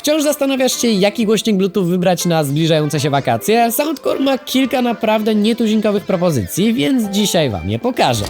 Wciąż zastanawiasz się, jaki głośnik Bluetooth wybrać na zbliżające się wakacje? Soundcore ma kilka naprawdę nietuzinkowych propozycji, więc dzisiaj Wam je pokażę.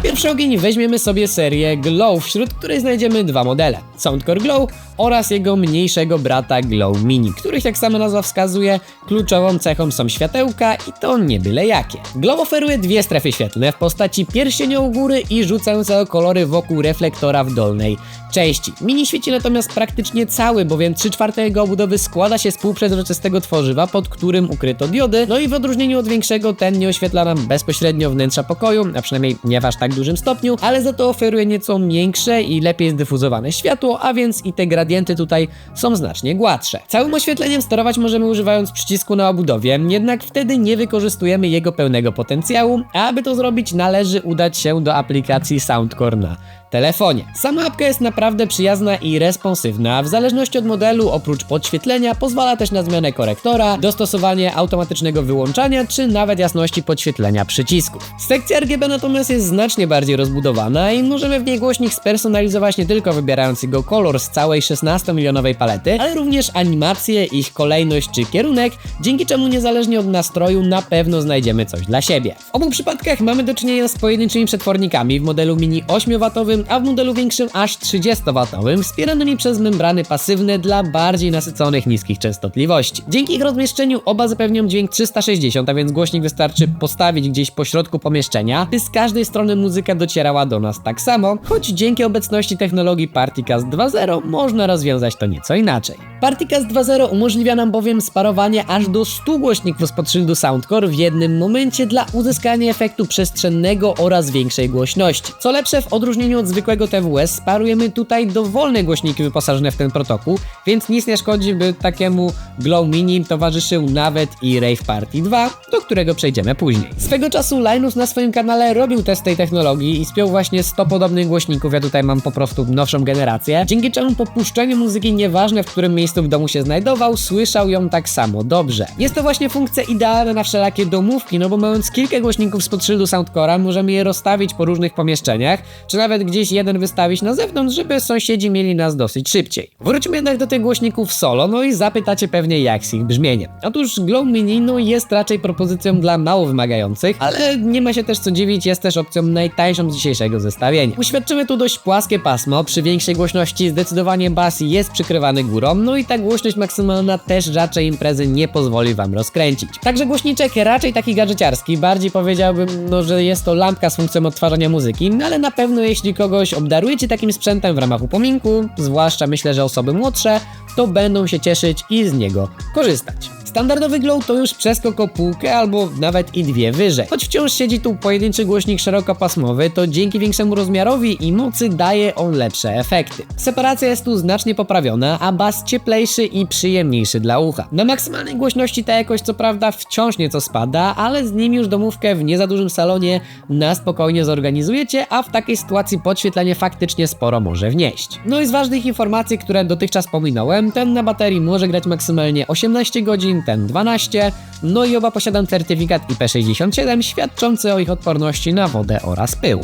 Na pierwszy ogień weźmiemy sobie serię Glow, wśród której znajdziemy dwa modele: Soundcore Glow oraz jego mniejszego brata Glow Mini, których jak sama nazwa wskazuje, kluczową cechą są światełka i to nie byle jakie. Glow oferuje dwie strefy świetlne w postaci pierścienia u góry i rzucającego kolory wokół reflektora w dolnej części. Mini świeci natomiast praktycznie cały, bowiem 3 czwarte jego obudowy składa się z półprzezroczystego tworzywa, pod którym ukryto diody, no i w odróżnieniu od większego ten nie oświetla nam bezpośrednio wnętrza pokoju, a przynajmniej nie aż tak dużym stopniu, ale za to oferuje nieco większe i lepiej zdyfuzowane światło, a więc i te gradienty tutaj są znacznie gładsze. Całym oświetleniem sterować możemy używając przycisku na obudowie, jednak wtedy nie wykorzystujemy jego pełnego potencjału, a aby to zrobić należy udać się do aplikacji Soundcore na telefonie. Sama apka jest naprawdę przyjazna i responsywna. W zależności od modelu, oprócz podświetlenia, pozwala też na zmianę korektora, dostosowanie automatycznego wyłączania, czy nawet jasności podświetlenia przycisków. Sekcja RGB natomiast jest znacznie bardziej rozbudowana i możemy w niej głośnik spersonalizować nie tylko wybierając jego kolor z całej 16-milionowej palety, ale również animacje, ich kolejność czy kierunek, dzięki czemu niezależnie od nastroju na pewno znajdziemy coś dla siebie. W obu przypadkach mamy do czynienia z pojedynczymi przetwornikami w modelu mini 8W, a w modelu większym aż 30W, wspieranymi przez membrany pasywne dla bardziej nasyconych niskich częstotliwości. Dzięki ich rozmieszczeniu oba zapewnią dźwięk 360, a więc głośnik wystarczy postawić gdzieś po środku pomieszczenia, by z każdej strony muzyka docierała do nas tak samo, choć dzięki obecności technologii Partycast 2.0 można rozwiązać to nieco inaczej. Partycast 2.0 umożliwia nam bowiem sparowanie aż do 100 głośników spod szyldu Soundcore w jednym momencie dla uzyskania efektu przestrzennego oraz większej głośności. Co lepsze, w odróżnieniu od zwykłego TWS sparujemy tutaj dowolne głośniki wyposażone w ten protokół, więc nic nie szkodzi, by takiemu Glow Mini towarzyszył nawet i Rave Party 2, do którego przejdziemy później. Swego czasu Linus na swoim kanale robił test tej technologii i spiął właśnie 100 podobnych głośników, ja tutaj mam po prostu nowszą generację, dzięki czemu po puszczeniu muzyki nieważne w którym miejscu w domu się znajdował, słyszał ją tak samo dobrze. Jest to właśnie funkcja idealna na wszelakie domówki, no bo mając kilka głośników spod szyldu Soundcore'a, możemy je rozstawić po różnych pomieszczeniach, czy nawet gdzieś jeden wystawić na zewnątrz, żeby sąsiedzi mieli nas dosyć szybciej. Wróćmy jednak do tych głośników solo, no i zapytacie pewnie jak z ich brzmieniem. Otóż Glow Mini no jest raczej propozycją dla mało wymagających, ale nie ma się też co dziwić, jest też opcją najtańszą z dzisiejszego zestawienia. Uświadczymy tu dość płaskie pasmo, przy większej głośności zdecydowanie bas jest przykrywany górą, no i ta głośność maksymalna też raczej imprezy nie pozwoli wam rozkręcić. Także głośniczek raczej taki gadżeciarski, bardziej powiedziałbym, no, że jest to lampka z funkcją odtwarzania muzyki, ale na pewno jeśli kogoś obdarujecie takim sprzętem w ramach upominku, zwłaszcza myślę, że osoby młodsze, to będą się cieszyć i z niego korzystać. Standardowy glow to już przeskok o półkę albo nawet i dwie wyżej. Choć wciąż siedzi tu pojedynczy głośnik szerokopasmowy, to dzięki większemu rozmiarowi i mocy daje on lepsze efekty. Separacja jest tu znacznie poprawiona, a bas cieplejszy i przyjemniejszy dla ucha. Na maksymalnej głośności ta jakość co prawda wciąż nieco spada, ale z nim już domówkę w nie za dużym salonie na spokojnie zorganizujecie, a w takiej sytuacji podświetlenie faktycznie sporo może wnieść. No i z ważnych informacji, które dotychczas pominąłem, ten na baterii może grać maksymalnie 18 godzin, ten 12, no i oba posiadam certyfikat IP67 świadczący o ich odporności na wodę oraz pył.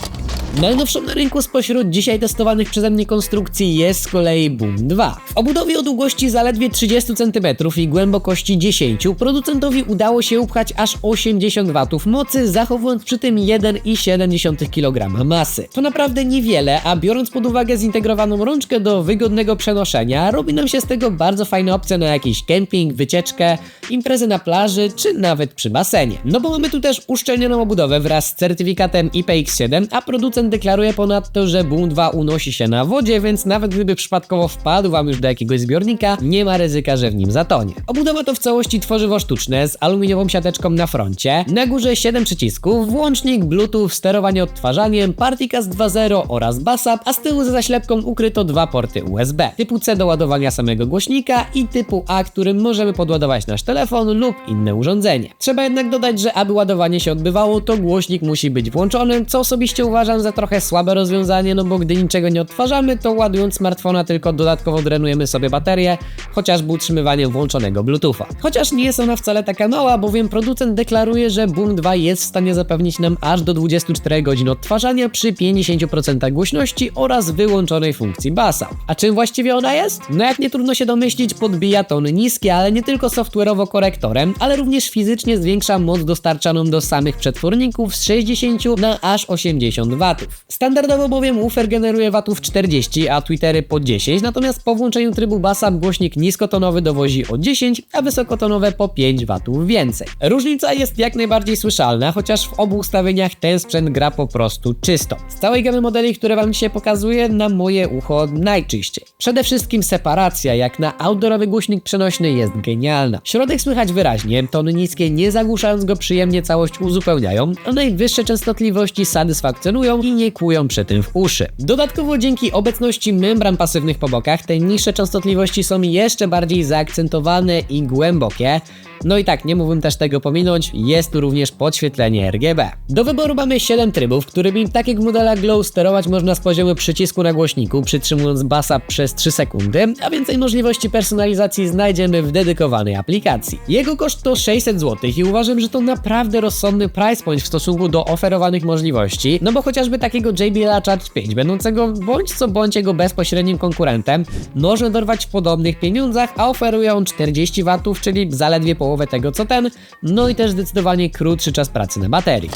Najnowszą na rynku spośród dzisiaj testowanych przeze mnie konstrukcji jest z kolei Boom 2. W obudowie o długości zaledwie 30 cm i głębokości 10 producentowi udało się upchać aż 80 W mocy, zachowując przy tym 1,7 kg masy. To naprawdę niewiele, a biorąc pod uwagę zintegrowaną rączkę do wygodnego przenoszenia, robi nam się z tego bardzo fajna opcja na jakiś kemping, wycieczkę, imprezę na plaży, czy nawet przy basenie. No bo mamy tu też uszczelnioną obudowę wraz z certyfikatem IPX7, a producent deklaruje ponadto, że Boom 2 unosi się na wodzie, więc nawet gdyby przypadkowo wpadł wam już do jakiegoś zbiornika, nie ma ryzyka, że w nim zatonie. Obudowa to w całości tworzywo sztuczne z aluminiową siateczką na froncie, na górze 7 przycisków, włącznik, bluetooth, sterowanie odtwarzaniem, Partycast 2.0 oraz BASAP, a z tyłu za zaślepką ukryto dwa porty USB, typu C do ładowania samego głośnika i typu A, którym możemy podładować nasz podłączasz telefon lub inne urządzenie. Trzeba jednak dodać, że aby ładowanie się odbywało, to głośnik musi być włączony, co osobiście uważam za trochę słabe rozwiązanie, no bo gdy niczego nie odtwarzamy, to ładując smartfona tylko dodatkowo drenujemy sobie baterię, chociażby utrzymywaniem włączonego Bluetootha. Chociaż nie jest ona wcale taka mała, bowiem producent deklaruje, że Boom 2 jest w stanie zapewnić nam aż do 24 godzin odtwarzania przy 50% głośności oraz wyłączonej funkcji basa. A czym właściwie ona jest? No jak nie trudno się domyślić, podbija tony niskie, ale nie tylko software'owo korektorem, ale również fizycznie zwiększa moc dostarczaną do samych przetworników z 60 na aż 80 W. Standardowo bowiem woofer generuje watów 40, a Twittery po 10, natomiast po włączeniu trybu basa głośnik niskotonowy dowozi o 10, a wysokotonowe po 5 W więcej. Różnica jest jak najbardziej słyszalna, chociaż w obu ustawieniach ten sprzęt gra po prostu czysto. Z całej gamy modeli, które Wam dzisiaj pokazuję, na moje ucho najczyściej. Przede wszystkim separacja, jak na outdoorowy głośnik przenośny jest genialna. Środek słychać wyraźnie, tony niskie nie zagłuszając go przyjemnie całość uzupełniają, a najwyższe częstotliwości satysfakcjonują i nie kłują przy tym w uszy. Dodatkowo dzięki obecności membran pasywnych po bokach, te niższe częstotliwości są jeszcze bardziej zaakcentowane i głębokie, no i tak, nie mógłbym też tego pominąć, jest tu również podświetlenie RGB. Do wyboru mamy 7 trybów, którymi tak jak w modelach Glow sterować można z poziomu przycisku na głośniku, przytrzymując basa przez 3 sekundy, a więcej możliwości personalizacji znajdziemy w dedykowanej aplikacji. Jego koszt to 600 zł i uważam, że to naprawdę rozsądny price point w stosunku do oferowanych możliwości, no bo chociażby takiego JBL Charge 5, będącego bądź co bądź jego bezpośrednim konkurentem, można dorwać w podobnych pieniądzach, a oferuje on 40 W, czyli zaledwie połowę tego co ten, no i też zdecydowanie krótszy czas pracy na baterii.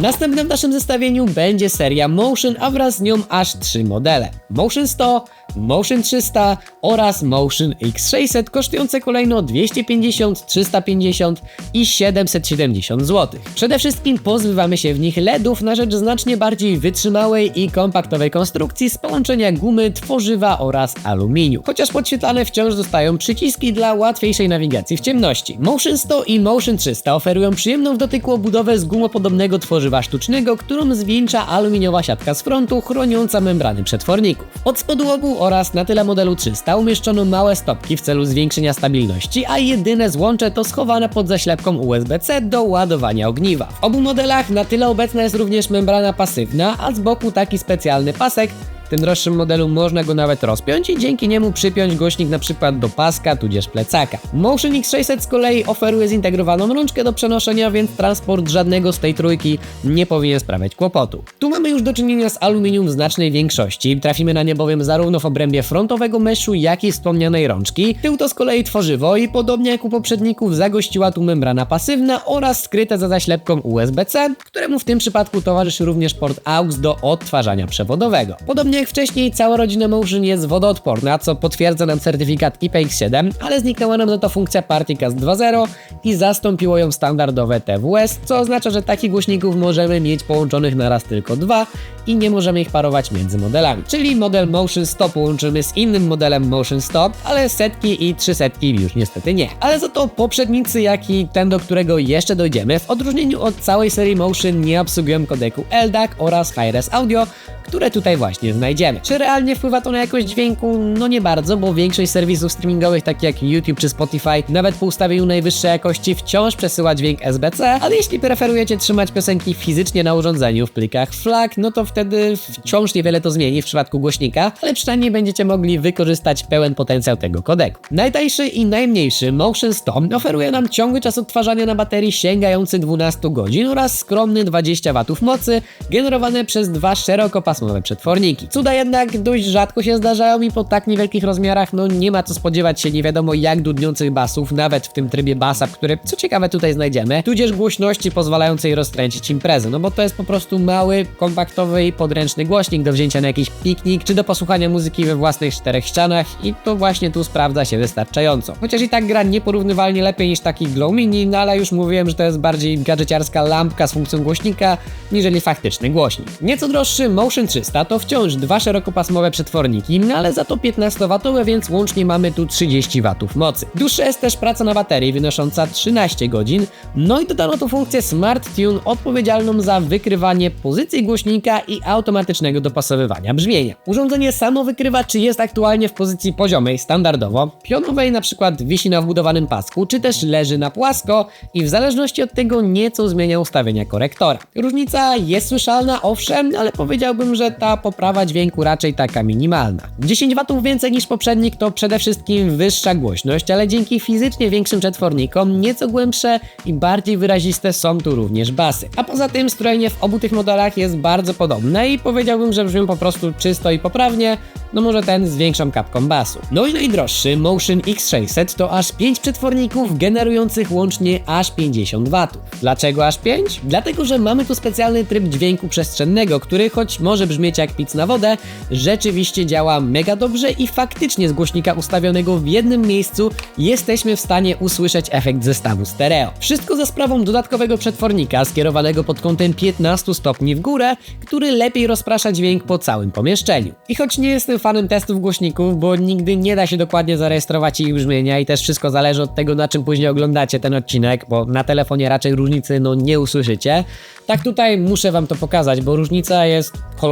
Następnym w naszym zestawieniu będzie seria Motion, a wraz z nią aż trzy modele. Motion 100, Motion 300 oraz Motion X600 kosztujące kolejno 250, 350 i 770 zł. Przede wszystkim pozbywamy się w nich LEDów na rzecz znacznie bardziej wytrzymałej i kompaktowej konstrukcji z połączenia gumy, tworzywa oraz aluminium. Chociaż podświetlane wciąż zostają przyciski dla łatwiejszej nawigacji w ciemności. Motion 100 i Motion 300 oferują przyjemną w dotyku obudowę z gumopodobnego tworzywa sztucznego, którą zwieńcza aluminiowa siatka z frontu chroniąca membrany przetworników. Od spodu obu oraz na tyle modelu 300 umieszczono małe stopki w celu zwiększenia stabilności, a jedyne złącze to schowane pod zaślepką USB-C do ładowania ogniwa. W obu modelach na tyle obecna jest również membrana pasywna, a z boku taki specjalny pasek, tym droższym modelu można go nawet rozpiąć i dzięki niemu przypiąć głośnik przykład do paska tudzież plecaka. Motion X600 z kolei oferuje zintegrowaną rączkę do przenoszenia, więc transport żadnego z tej trójki nie powinien sprawiać kłopotu. Tu mamy już do czynienia z aluminium w znacznej większości, trafimy na nie bowiem zarówno w obrębie frontowego meszu, jak i wspomnianej rączki. Tył to z kolei tworzywo i podobnie jak u poprzedników zagościła tu membrana pasywna oraz skryte za zaślepką USB-C, któremu w tym przypadku towarzyszy również port AUX do odtwarzania przewodowego. Podobnie jak wcześniej, cała rodzina Motion jest wodoodporna, co potwierdza nam certyfikat IPX7, ale zniknęła nam za to funkcja Partycast 2.0 i zastąpiło ją standardowe TWS, co oznacza, że takich głośników możemy mieć połączonych na raz tylko dwa i nie możemy ich parować między modelami. Czyli model Motion 100 połączymy z innym modelem Motion 100, ale setki i trzy setki już niestety nie. Ale za to poprzednicy, jak i ten, do którego jeszcze dojdziemy, w odróżnieniu od całej serii Motion nie obsługują kodeku LDAC oraz Hi-Res Audio, które tutaj właśnie znajdziemy. Czy realnie wpływa to na jakość dźwięku? No nie bardzo, bo większość serwisów streamingowych, takich jak YouTube czy Spotify, nawet po ustawieniu najwyższej jakości wciąż przesyła dźwięk SBC, ale jeśli preferujecie trzymać piosenki fizycznie na urządzeniu w plikach FLAC, no to wtedy wciąż niewiele to zmieni w przypadku głośnika, ale przynajmniej będziecie mogli wykorzystać pełen potencjał tego kodeku. Najtańszy i najmniejszy Motion 100 oferuje nam ciągły czas odtwarzania na baterii sięgający 12 godzin oraz skromny 20 W mocy generowane przez dwa szerokopasmowe przetworniki. Cuda jednak dość rzadko się zdarzają i po tak niewielkich rozmiarach no nie ma co spodziewać się nie wiadomo jak dudniących basów, nawet w tym trybie basa, który co ciekawe tutaj znajdziemy, tudzież głośności pozwalającej rozkręcić imprezę, no bo to jest po prostu mały, kompaktowy i podręczny głośnik do wzięcia na jakiś piknik, czy do posłuchania muzyki we własnych czterech ścianach i to właśnie tu sprawdza się wystarczająco. Chociaż i tak gra nieporównywalnie lepiej niż taki Glow Mini, no ale już mówiłem, że to jest bardziej gadżeciarska lampka z funkcją głośnika, niżeli faktyczny głośnik. Nieco droższy Motion Motion 300 to wciąż dwa szerokopasmowe przetworniki, no ale za to 15W, więc łącznie mamy tu 30 W mocy. Dłuższa jest też praca na baterii wynosząca 13 godzin, no i dodano tu funkcję Smart Tune odpowiedzialną za wykrywanie pozycji głośnika i automatycznego dopasowywania brzmienia. Urządzenie samo wykrywa, czy jest aktualnie w pozycji poziomej standardowo, pionowej na przykład wisi na wbudowanym pasku, czy też leży na płasko i w zależności od tego nieco zmienia ustawienia korektora. Różnica jest słyszalna, owszem, ale powiedziałbym, że ta poprawa dźwięku raczej taka minimalna. 10 W więcej niż poprzednik to przede wszystkim wyższa głośność, ale dzięki fizycznie większym przetwornikom nieco głębsze i bardziej wyraziste są tu również basy. A poza tym strojenie w obu tych modelach jest bardzo podobne i powiedziałbym, że brzmią po prostu czysto i poprawnie, no może ten z większą kapką basu. No i najdroższy Motion X600 to aż 5 przetworników generujących łącznie aż 50 W. Dlaczego aż 5? Dlatego, że mamy tu specjalny tryb dźwięku przestrzennego, który choć może brzmieć jak pic na wodę, rzeczywiście działa mega dobrze i faktycznie z głośnika ustawionego w jednym miejscu jesteśmy w stanie usłyszeć efekt zestawu stereo. Wszystko za sprawą dodatkowego przetwornika skierowanego pod kątem 15 stopni w górę, który lepiej rozprasza dźwięk po całym pomieszczeniu. I choć nie jestem fanem testów głośników, bo nigdy nie da się dokładnie zarejestrować ich brzmienia i też wszystko zależy od tego, na czym później oglądacie ten odcinek, bo na telefonie raczej różnicy no nie usłyszycie. Tak tutaj muszę wam to pokazać, bo różnica jest kolosalna.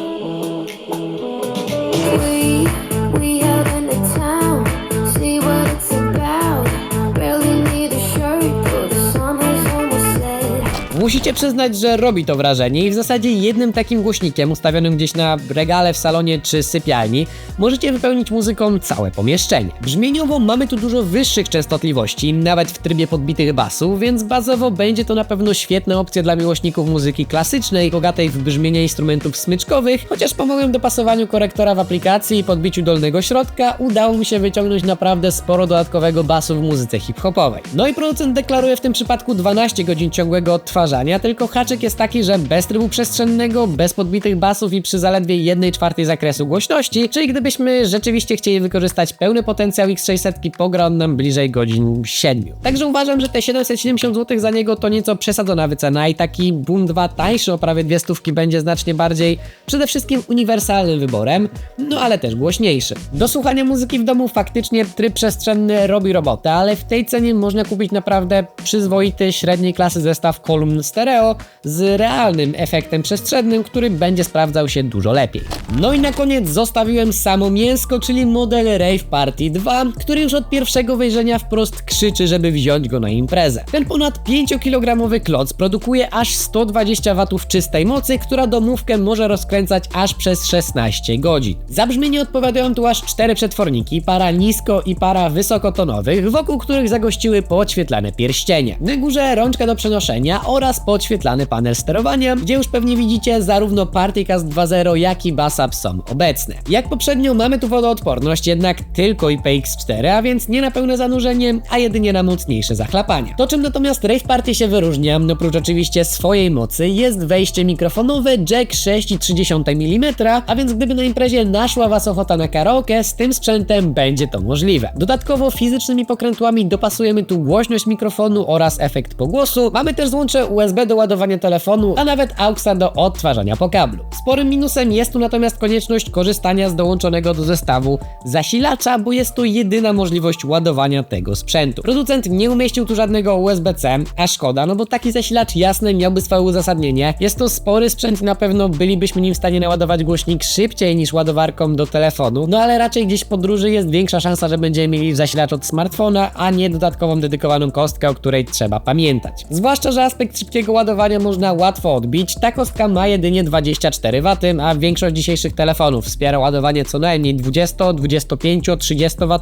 Musicie przyznać, że robi to wrażenie i w zasadzie jednym takim głośnikiem ustawionym gdzieś na regale w salonie czy sypialni możecie wypełnić muzyką całe pomieszczenie. Brzmieniowo mamy tu dużo wyższych częstotliwości, nawet w trybie podbitych basów, więc bazowo będzie to na pewno świetna opcja dla miłośników muzyki klasycznej, bogatej w brzmienie instrumentów smyczkowych, chociaż po moim dopasowaniu korektora w aplikacji i podbiciu dolnego środka udało mi się wyciągnąć naprawdę sporo dodatkowego basu w muzyce hip-hopowej. No i producent deklaruje w tym przypadku 12 godzin ciągłego odtwarzania, tylko haczyk jest taki, że bez trybu przestrzennego, bez podbitych basów i przy zaledwie 1 czwartej zakresu głośności, czyli gdybyśmy rzeczywiście chcieli wykorzystać pełny potencjał X600, pogra on nam bliżej godzin 7. Także uważam, że te 770 zł za niego to nieco przesadzona wycena i taki Boom 2 tańszy o prawie dwie stówki będzie znacznie bardziej przede wszystkim uniwersalnym wyborem, no ale też głośniejszy. Do słuchania muzyki w domu faktycznie tryb przestrzenny robi robotę, ale w tej cenie można kupić naprawdę przyzwoity średniej klasy zestaw kolumn stereo z realnym efektem przestrzennym, który będzie sprawdzał się dużo lepiej. No i na koniec zostawiłem samo mięsko, czyli model Rave Party 2, który już od pierwszego wejrzenia wprost krzyczy, żeby wziąć go na imprezę. Ten ponad 5-kilogramowy kloc produkuje aż 120 W czystej mocy, która domówkę może rozkręcać aż przez 16 godzin. Za brzmienie odpowiadają tu aż cztery przetworniki, para nisko i para wysokotonowych, wokół których zagościły podświetlane pierścienie. Na górze rączka do przenoszenia oraz podświetlany panel sterowania, gdzie już pewnie widzicie zarówno Partycast 2.0 jak i Bassap są obecne. Jak poprzednio mamy tu wodoodporność, jednak tylko IPX4, a więc nie na pełne zanurzenie, a jedynie na mocniejsze zachlapanie. To czym natomiast Rave Party się wyróżnia, oprócz oczywiście swojej mocy, jest wejście mikrofonowe jack 6,3 mm, a więc gdyby na imprezie naszła was ochota na karaoke, z tym sprzętem będzie to możliwe. Dodatkowo fizycznymi pokrętłami dopasujemy tu głośność mikrofonu oraz efekt pogłosu. Mamy też złącze USB do ładowania telefonu, a nawet AUXa do odtwarzania po kablu. Sporym minusem jest tu natomiast konieczność korzystania z dołączonego do zestawu zasilacza, bo jest to jedyna możliwość ładowania tego sprzętu. Producent nie umieścił tu żadnego USB-C, a szkoda, no bo taki zasilacz jasne miałby swoje uzasadnienie. Jest to spory sprzęt i na pewno bylibyśmy nim w stanie naładować głośnik szybciej niż ładowarką do telefonu, no ale raczej gdzieś w podróży jest większa szansa, że będziemy mieli zasilacz od smartfona, a nie dodatkową dedykowaną kostkę, o której trzeba pamiętać. Zwłaszcza, że aspekt szybkiego ładowania można łatwo odbić. Ta kostka ma jedynie 24 W, a większość dzisiejszych telefonów wspiera ładowanie co najmniej 20, 25, 30 W.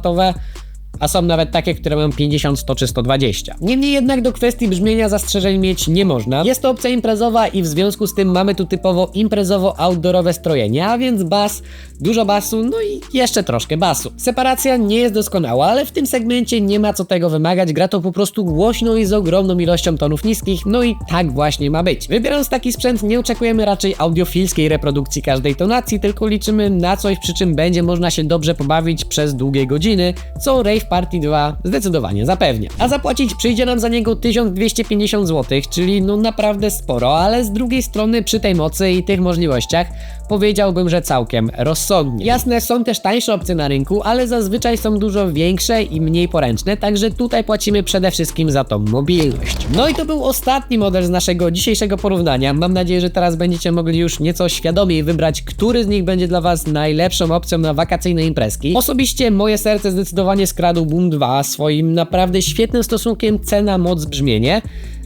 a są nawet takie, które mają 50, 100 czy 120. Niemniej jednak do kwestii brzmienia zastrzeżeń mieć nie można. Jest to opcja imprezowa i w związku z tym mamy tu typowo imprezowo-outdoorowe strojenie, a więc bas, dużo basu, no i jeszcze troszkę basu. Separacja nie jest doskonała, ale w tym segmencie nie ma co tego wymagać, gra to po prostu głośno i z ogromną ilością tonów niskich, no i tak właśnie ma być. Wybierając taki sprzęt nie oczekujemy raczej audiofilskiej reprodukcji każdej tonacji, tylko liczymy na coś, przy czym będzie można się dobrze pobawić przez długie godziny, co Rave Party 2 zdecydowanie zapewnia. A zapłacić przyjdzie nam za niego 1250 zł, czyli no naprawdę sporo, ale z drugiej strony przy tej mocy i tych możliwościach powiedziałbym, że całkiem rozsądnie. Jasne, są też tańsze opcje na rynku, ale zazwyczaj są dużo większe i mniej poręczne, także tutaj płacimy przede wszystkim za tą mobilność. No i to był ostatni model z naszego dzisiejszego porównania. Mam nadzieję, że teraz będziecie mogli już nieco świadomiej wybrać, który z nich będzie dla Was najlepszą opcją na wakacyjne imprezki. Osobiście moje serce zdecydowanie skradł Boom 2 swoim naprawdę świetnym stosunkiem cena-moc brzmienie.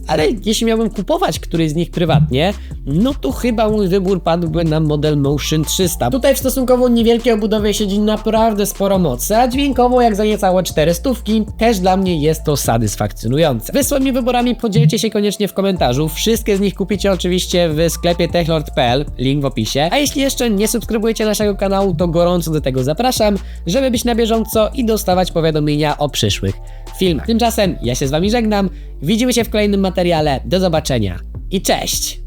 Ale jeśli miałbym kupować któryś z nich prywatnie, no to chyba mój wybór padłby na model Motion 300. Tutaj w stosunkowo niewielkiej obudowie siedzi naprawdę sporo mocy, a dźwiękowo jak za niecałe 400 też dla mnie jest to satysfakcjonujące. Wy swoimi wyborami podzielcie się koniecznie w komentarzu. Wszystkie z nich kupicie oczywiście w sklepie techlord.pl, link w opisie. A jeśli jeszcze nie subskrybujecie naszego kanału, to gorąco do tego zapraszam, żeby być na bieżąco i dostawać powiadomienia o przyszłych filmach. Tymczasem ja się z wami żegnam. Widzimy się w kolejnym materiale. Do zobaczenia i cześć!